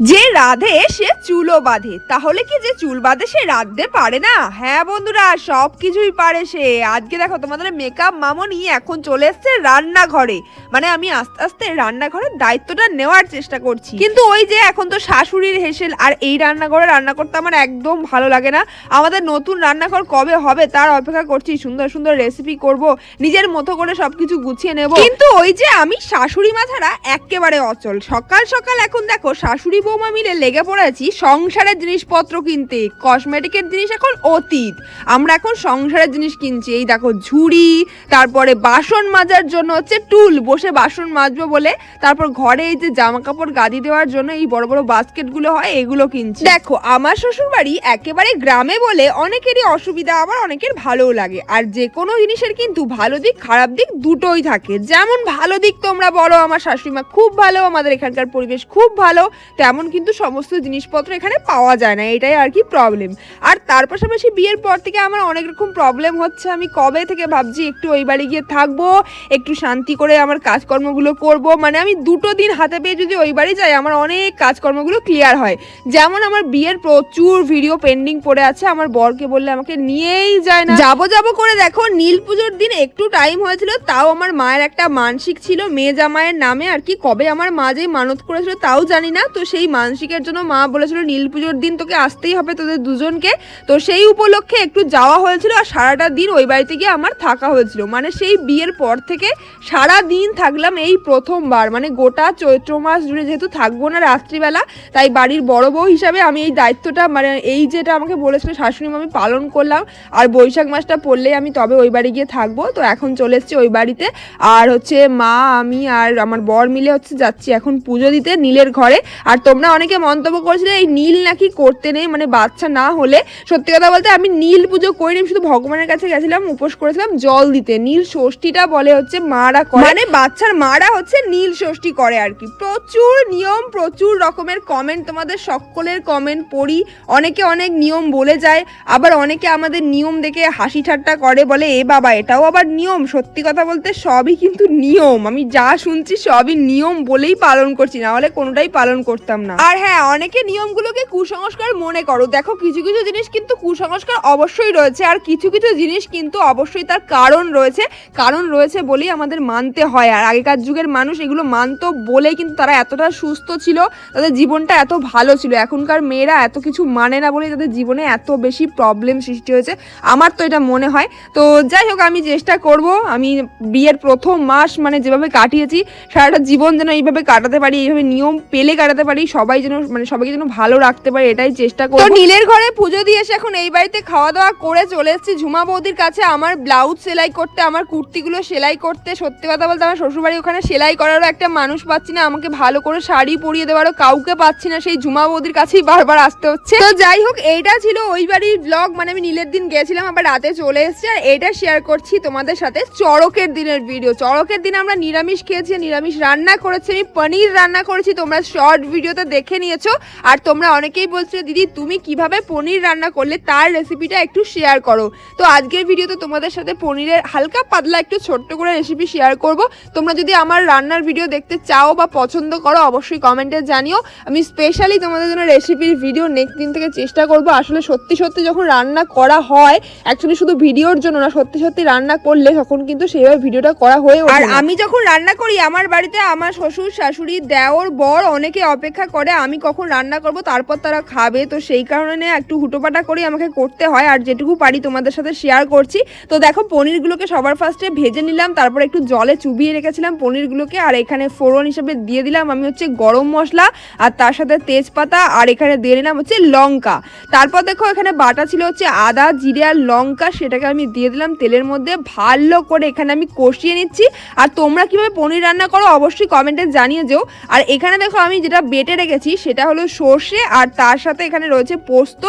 যে রাধে, সে চুলও বাঁধে। তাহলে কি যে চুল বাঁধে, সে রাধতে পারে না? হ্যাঁ বন্ধুরা, সব কিছুই পারে সে। আজকে দেখো, তোমাদের মেকআপ মামনি এখন চলে এসছে রান্নাঘরে। মানে আমি আস্তে আস্তে রান্নাঘরের দায়িত্বটা নেওয়ার চেষ্টা করছি। কিন্তু ওই যে এখন তো শাশুড়ির হেসেল, আর এই রান্নাঘরে রান্না করতে আমার একদম ভালো লাগে না। আমাদের নতুন রান্নাঘর কবে হবে, তার অপেক্ষা করছি। সুন্দর সুন্দর রেসিপি করব, নিজের মতো করে সবকিছু গুছিয়ে নেব। কিন্তু ওই যে আমি শাশুড়ি মাথারা একেবারে অচল। সকাল সকাল এখন দেখো, শাশুড়ি বৌমা মিলে লেগে পড়েছি সংসারের জিনিসপত্র কিনতে। কসমেটিকের জিনিস এখন অতীত। আমরা এখন সংসারের জিনিস কিনছি। এই দেখো ঝুড়ি, তারপরে বাসন মাজার জন্য হচ্ছে টুল। বসে বাসন মাজবো বলে, তারপর ঘরে এই যে জামা কাপড় গাদি দেওয়ার জন্য এই বড় বড় বাস্কেটগুলো হয়, এগুলো কিনছি। দেখো, আমার শ্বশুর বাড়ি একেবারে গ্রামে বলে অনেকেরই অসুবিধা, আবার অনেকের ভালোও লাগে। আর যে কোনো জিনিসের কিন্তু ভালো দিক, খারাপ দিক দুটোই থাকে। যেমন ভালো দিক তোমরা বলো, আমার শাশুড়িমা খুব ভালো, আমাদের এখানকার পরিবেশ খুব ভালো, তেমন কিন্তু সমস্ত জিনিসপত্র এখানে পাওয়া যায় না, এটাই আর কি প্রবলেম আর তার পাশাপাশি বিয়ের পর থেকে আমার অনেক রকম প্রবলেম হচ্ছে। আমি কবে থেকে ভাবছি একটু ওই বাড়ি গিয়ে থাকব, একটু শান্তি করে আমার কাজকর্মগুলো করব। মানে আমি দুটো দিন হাতে পেয়ে যদি ওই বাড়ি যাই, আমার অনেক কাজকর্মগুলো ক্লিয়ার হয়। যেমন আমার বিয়ের প্রচুর ভিডিও পেন্ডিং পড়ে আছে, আমার বরকে বললে আমাকে নিয়েই যায় না। যাব যাব করে দেখো, নীল পুজোর দিন একটু টাইম হয়েছিল, তাও আমার মায়ের একটা মানসিক ছিল, মেয়ে জামায়ের নামে আর কি, কবে আমার মা যে মানত করেছিল তাও জানি না। তো সেই মানসিকের জন্য মা বলেছিল, নীল পুজোর দিন তোকে আসতেই হবে তোদের দুজনকে। তো সেই উপলক্ষে একটু যাওয়া হয়েছিল আর সারাটা দিন ওই বাড়িতে গিয়ে আমার থাকা হয়েছিল। মানে সেই বিয়ের পর থেকে সারা দিন থাকলাম এই প্রথমবার। মানে গোটা চৈত্র মাস জুড়ে যেহেতু থাকব না রাত্রিবেলা, তাই বাড়ির বড় বউ হিসাবে আমি এই দায়িত্বটা মানে এই যেটা আমাকে বলেছিল শাশুড়ি আমি পালন করলাম। আর বৈশাখ মাসটা পড়লেই আমি তবে ওই বাড়ি গিয়ে থাকব। তো এখন চলে এসেছি ওই বাড়িতে। আর হচ্ছে মা, আমি আর আমার বর মিলে হচ্ছে যাচ্ছি এখন পুজো দিতে নীলের ঘরে। আর তোমরা অনেকে মন্তব্য করেছিলে এই নীল নাকি করতে নেই? মানে বাচ্চা না হলে। সত্যি কথা বলতে আমি নীল পুজো করিনি শুধু ভগবানের কাছে গেছিলাম উপোস করেছিলাম জল দিতে। নীল ষষ্ঠীটা বলে হচ্ছে মারা করে। মানে বাচ্চার মারা হচ্ছে নীল ষষ্ঠী করে আর কি। প্রচুর নিয়ম প্রচুর রকমের কমেন্ট তোমাদের সকলের কমেন্ট পড়ি। অনেকে অনেক নিয়ম বলে যায় আবার অনেকে আমাদের নিয়ম দেখে হাসি ঠাট্টা করে বলে এ বাবা এটাও আবার নিয়ম। সত্যি কথা বলতে সবই কিন্তু নিয়ম। আমি যা শুনছি সবই নিয়ম বলেই পালন করছি না হলে কোনোটাই পালন করতাম না। আর হ্যাঁ অনেকে নিয়মগুলোকে কুসংস্কার মনে করো। দেখো, কিছু কিছু জিনিস কিন্তু কুসংস্কার অবশ্যই রয়েছে আর কিছু কিছু জিনিস কিন্তু অবশ্যই তার কারণ রয়েছে। কারণ রয়েছে বলেই আমাদের মানতে হয়। আর আগেকার যুগের মানুষ এগুলো মানতো বলেই কিন্তু তারা এতটা সুস্থ ছিল, তাদের জীবনটা এত ভালো ছিল। এখনকার মেয়েরা এত কিছু মানে না বলেই তাদের জীবনে এত বেশি প্রবলেম সৃষ্টি হয়েছে। আমার তো এটা মনে হয়। তো যাই হোক, আমি চেষ্টা করব। আমি বিয়ের প্রথম মাস মানে যেভাবে কাটিয়েছি, সারাটা জীবন যেন এইভাবে কাটাতে পারি, এইভাবে নিয়ম পেলে কাটাতে পারি সবাই যেন মানে সবাইকে যেন ভালো রাখতে পারে এটাই চেষ্টা করব। তো নীলের ঘরে পুজো দিয়ে এসে এখন এই বাড়িতে খাওয়া দাওয়া করে চলে এসেছি। ঝুমা বৌদির কাছে আমার ব্লাউজ সেলাই করতে আমার কুর্তিগুলো সেলাই করতে। সত্যি কথা বলতে আমার শ্বশুরবাড়ি ওখানে সেলাই করারও একটা মানুষ পাচ্ছি না। আমাকে ভালো করে শাড়ি পরিয়ে দেওয়ারও কাউকে পাচ্ছি না। সেই ঝুমা বৌদির কাছেই বারবার আসতে হচ্ছে। তো যাই হোক এইটা ছিল ওই বাড়ির ব্লগ মানে আমি নীলের দিন গেছিলাম আবার রাতে চলে এসেছি। আর এটা শেয়ার করছি তোমাদের সাথে চড়কের দিনের ভিডিও চড়কের দিন আমরা নিরামিষ খেয়েছি নিরামিষ রান্না করেছি। আমি পনির রান্না করেছি। তোমরা শর্ট ভিডিওতে দেখে নিয়েছো। আর তোমরা অনেকেই বলছো দিদি তুমি কীভাবে পনির রান্না করলে তার রেসিপিটা একটু শেয়ার করো? তো আজকের ভিডিওতে তোমাদের সাথে পনিরের হালকা পাতলা একটু ছোট্ট করে রেসিপি শেয়ার করব। তোমরা যদি আমার রান্নার ভিডিও দেখতে চাও বা পছন্দ করো অবশ্যই কমেন্টে জানিও। আমি স্পেশালি তোমাদের জন্য রেসিপির ভিডিও নেক্সট দিন থেকে চেষ্টা করব। আসলে সত্যি সত্যি যখন রান্না করা হয় অ্যাকচুয়ালি শুধু ভিডিওর জন্য না সত্যি সত্যি রান্না করলে তখন কিন্তু সেইভাবে ভিডিওটা করা হয়ে আর আমি যখন রান্না করি আমার বাড়িতে আমার শ্বশুর শাশুড়ি দেওর বর অনেকে অপেক্ষা করে আমি কখন রান্না করব, তারপর তারা খাবে। তো সেই কারণে একটু হুটোপাটা করে আমাকে করতে হয়। আর যেটুকু পারি তোমাদের সাথে শেয়ার করছি। তো দেখো, পনিরগুলোকে সবার ফার্স্টে ভেজে নিলাম, তারপর একটু জলে চুবিয়ে রেখেছিলাম পনিরগুলোকে। আর এখানে ফোড়ন হিসেবে দিয়ে দিলাম আমি হচ্ছে গরম মশলা, আর তার সাথে তেজপাতা, আর এখানে দিয়ে নিলাম হচ্ছে লঙ্কা। তারপর দেখো, এখানে বাটা ছিল হচ্ছে আদা, জিরে, আর লঙ্কা। সেটাকে আমি দিয়ে দিলাম তেলের মধ্যে। ভালো করে এখানে আমি কষিয়ে নিচ্ছি। আর তোমরা কীভাবে পনির রান্না করো, অবশ্যই কমেন্টে জানিয়ে যেও। আর এখানে দেখো, আমি যেটা বেটে রেখেছি সেটা হলো সর্ষে আর তার সাথে এখানে রয়েছে পোস্ত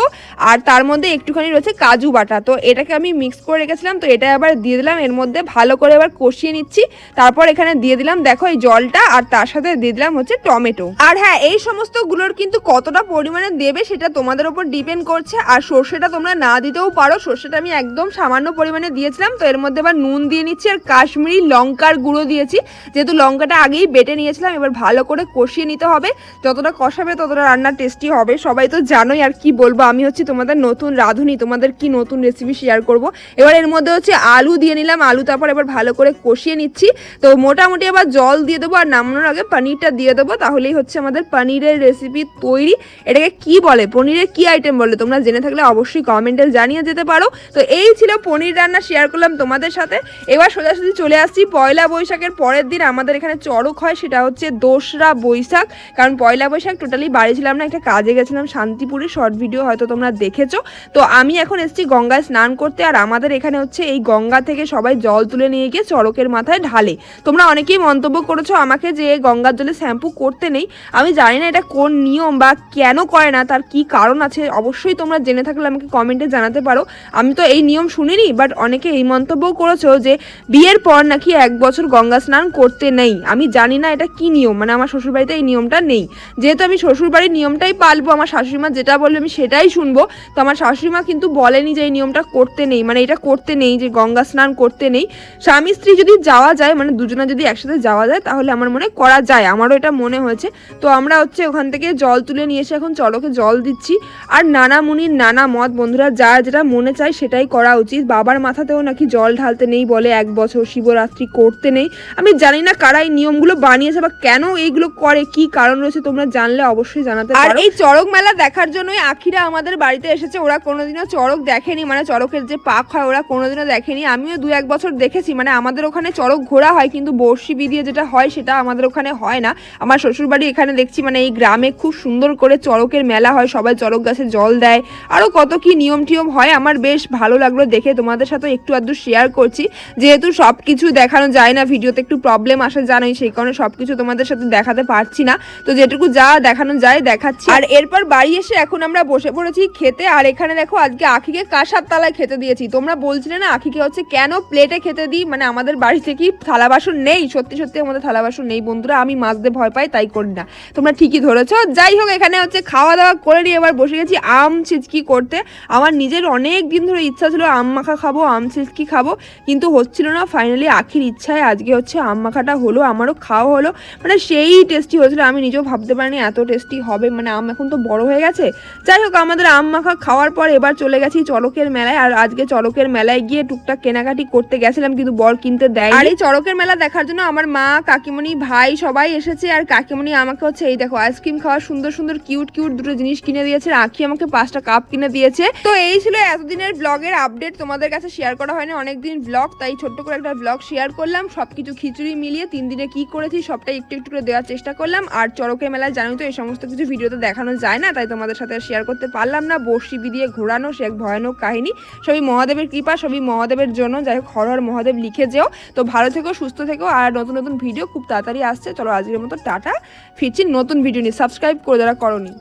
আর তার মধ্যে একটুখানি রয়েছে কাজু বাটা। তো এটাকে আমি মিক্স করে রেখেছিলাম, তো এটা আবার দিয়ে দিলাম। এর মধ্যে ভালো করে এবার কষিয়ে নিচ্ছি, তারপর এখানে দিয়ে দিলাম, দেখো এই জলটা আর তার সাথে দিয়ে দিলাম হচ্ছে টমেটো। আর হ্যাঁ এই সমস্তগুলোর কিন্তু কতটা পরিমাণে দেবে সেটা তোমাদের উপর ডিপেন্ড করছে, আর সর্ষেটা তোমরা না দিতেও পারো। সর্ষেটা আমি একদম সামান্য পরিমাণে দিয়েছিলাম, তো এর মধ্যে এবার নুন দিয়ে নিচ্ছি আর কাশ্মীরি লঙ্কার গুঁড়ো দিয়েছি। যেহেতু লঙ্কাটা আগেই বেটে নিয়েছিলাম, এবার ভালো করে কষিয়ে নিতে হবে। যত যতটা কষাবে ততটা রান্না টেস্টি হবে। সবাই তো জানোই আর কি বলব। আমি হচ্ছে তোমাদের নতুন রাঁধুনি, তোমাদের কি নতুন রেসিপি শেয়ার করব। এবার এর মধ্যে হচ্ছে আলু দিয়ে নিলাম। আলু তারপর এবার ভালো করে কষিয়ে নিচ্ছি। তো মোটামুটি আবার জল দিয়ে দেবো আর নামানোর আগে পনিরটা দিয়ে দেবো। তাহলেই হচ্ছে আমাদের পনিরের রেসিপি তৈরি। এটাকে কি বলে? পনিরের কি আইটেম বলে? তোমরা জেনে থাকলে অবশ্যই কমেন্টে জানিয়ে যেতে পারো। তো এই ছিল পনির রান্না শেয়ার করলাম তোমাদের সাথে। এবার সোজাসুজি চলে আসছি পয়লা বৈশাখের পরের দিন। আমাদের এখানে চড়ক হয়, সেটা হচ্ছে দোসরা বৈশাখ। কারণ পয়লা বৈশাখ টোটালি বাড়ি ছিলাম না, একটা কাজে গেছিলাম, শান্তিপুরে শর্ট ভিডিও হয়তো তোমরা দেখেছ। তো আমি এখন এসেছি গঙ্গায় স্নান করতে, আর আমাদের এখানে হচ্ছে এই গঙ্গা থেকে সবাই জল তুলে নিয়ে গিয়ে চড়কের মাথায় ঢালে। তোমরা অনেকেই মন্তব্য করেছ আমাকে যে গঙ্গার জলে শ্যাম্পু করতে নেই। আমি জানি না এটা কোন নিয়ম বা কেন করে না, তার কি কারণ আছে, অবশ্যই তোমরা জেনে থাকলে আমাকে কমেন্টে জানাতে পারো। আমি তো এই নিয়ম শুনিনি বাট অনেকে এই মন্তব্যও করেছ যে বিয়ের পর নাকি এক বছর গঙ্গা স্নান করতে নেই। আমি জানি না এটা কি নিয়ম মানে আমার শ্বশুরবাড়িতে এই নিয়মটা নেই। যেহেতু আমি শ্বশুরবাড়ির নিয়মটাই পালবো, আমার শাশুড়িমা যেটা বলবে আমি সেটাই শুনব। তো আমার শাশুড়িমা কিন্তু বলেনি যে এই নিয়মটা করতে নেই মানে এটা করতে নেই, যে গঙ্গা স্নান করতে নেই। স্বামী স্ত্রী যদি যাওয়া যায় মানে দুজনে যদি একসাথে যাওয়া যায়, তাহলে আমার মনে করা যায়, আমারও এটা মনে হয়েছে। তো আমরা হচ্ছে ওখান থেকে জল তুলে নিয়ে এসে এখন চড়কে জল দিচ্ছি। আর নানা মুনির, নানা মত বন্ধুরা যা যেটা মনে চায় সেটাই করা উচিত। বাবার মাথাতেও নাকি জল ঢালতে নেই বলে এক বছর শিবরাত্রি করতে নেই। আমি জানি না কারা এই নিয়মগুলো বানিয়েছে বা কেন এইগুলো করে, কি কারণ রয়েছে তোমরা জানলে অবশ্যই জানাতে আর এই চড়ক মেলা দেখার জন্যই আখিরা আমাদের বাড়িতে এসেছে। ওরা কোনোদিনও চড়ক দেখেনি মানে চড়কের যে পাক হয় ওরা কোনোদিনও দেখেনি। আমিও দু এক বছর দেখেছি মানে আমাদের ওখানে চড়ক ঘোরা হয় কিন্তু বর্ষি বিদিয়ে যেটা হয় সেটা আমাদের ওখানে হয় না। আমার শ্বশুরবাড়ি এখানে দেখছি মানে এই গ্রামে খুব সুন্দর করে চড়কের মেলা হয় সবাই চড়ক গাছে জল দেয়। আরও কত কি নিয়ম টিয়ম হয় আমার বেশ ভালো লাগল দেখে। তোমাদের সাথে একটু আধটু শেয়ার করছি। যেহেতু সব কিছু দেখানো যায় না ভিডিওতে একটু প্রবলেম আসে জানোই সেই কারণে সব কিছু তোমাদের সাথে দেখাতে পারছি না। তো যেটুকু যা দেখানো যায়, দেখাচ্ছি। আর এরপর বাড়ি এসে এখন আমরা বসে পড়েছি খেতে। আর এখানে দেখো, আজকে আখিকে কাঁসার তালায় খেতে দিয়েছি। তোমরা বলছিলে না আখিকে হচ্ছে কেন প্লেটে খেতে দিই? মানে আমাদের বাড়িতে কি থালা বাসন নেই? সত্যি সত্যি আমাদের থালা বাসন নেই বন্ধুরা। আমি মাজতে ভয় পাই, তাই করি না। তোমরা ঠিকই ধরেছো। যাই হোক, এখানে হচ্ছে খাওয়া দাওয়া করে নিয়ে এবার বসে গেছি আম ছিচকি করতে। আমার নিজের অনেক দিন ধরে ইচ্ছা ছিল আম মাখা খাব, আম ছিচকি খাব। কিন্তু হচ্ছিল না ফাইনালি আখির ইচ্ছায় আজকে হচ্ছে আম মাখাটা হলো, আমারও খাওয়া হলো। মানে সেই টেস্টি হয়েছিল, আমি নিজেও ভাবতে পারিনি এত টেস্টি হবে মানে আম এখন তো বড় হয়ে গেছে। যাই হোক আমাদের আম মাখা খাওয়ার পর এবার চলে গেছি চড়কের মেলায় আর আজকে চড়কের মেলায় গিয়ে টুকটাক কেনাকাটি করতে গেছিলাম কিন্তু বর কিনতে দেয় আর এই চড়কের মেলা দেখার জন্য আমার মা কাকিমণি ভাই সবাই এসেছে আর কাকিমণি আমাকে হচ্ছে এই দেখো আইসক্রিম খাওয়া সুন্দর সুন্দর কিউট কিউট দুটো জিনিস কিনে দিয়েছে আর আখি আমাকে পাঁচটা কাপ কিনে দিয়েছে। তো এই ছিল এতদিনের ব্লগের আপডেট তোমাদের কাছে শেয়ার করা হয়নি অনেকদিন ব্লগ তাই ছোট্ট করে একটা ব্লগ শেয়ার করলাম সবকিছু খিচুড়ি মিলিয়ে তিন দিনে কি করেছি সবটাই একটু একটু করে দেওয়ার চেষ্টা করলাম আর চড়কের মেলায় জানোই তো, এই সমস্ত কিছু ভিডিওতে দেখানো যায় না, তাই তোমাদের সাথে শেয়ার করতে পারলাম না। বর্ষিবি দিয়ে ঘোরানো, সে এক ভয়ানক কাহিনী। সবই মহাদেবের কৃপা, সবই মহাদেবের জন্য। যাই হোক, হর হর মহাদেব লিখে যেও। তো ভালো থেকো, সুস্থ থেকো, আর নতুন নতুন ভিডিও খুব তাড়াতাড়ি আসছে। চলো আজকের মতো টাটা। ফিরছি নতুন ভিডিও নিয়ে। সাবস্ক্রাইব করে যারা করনি।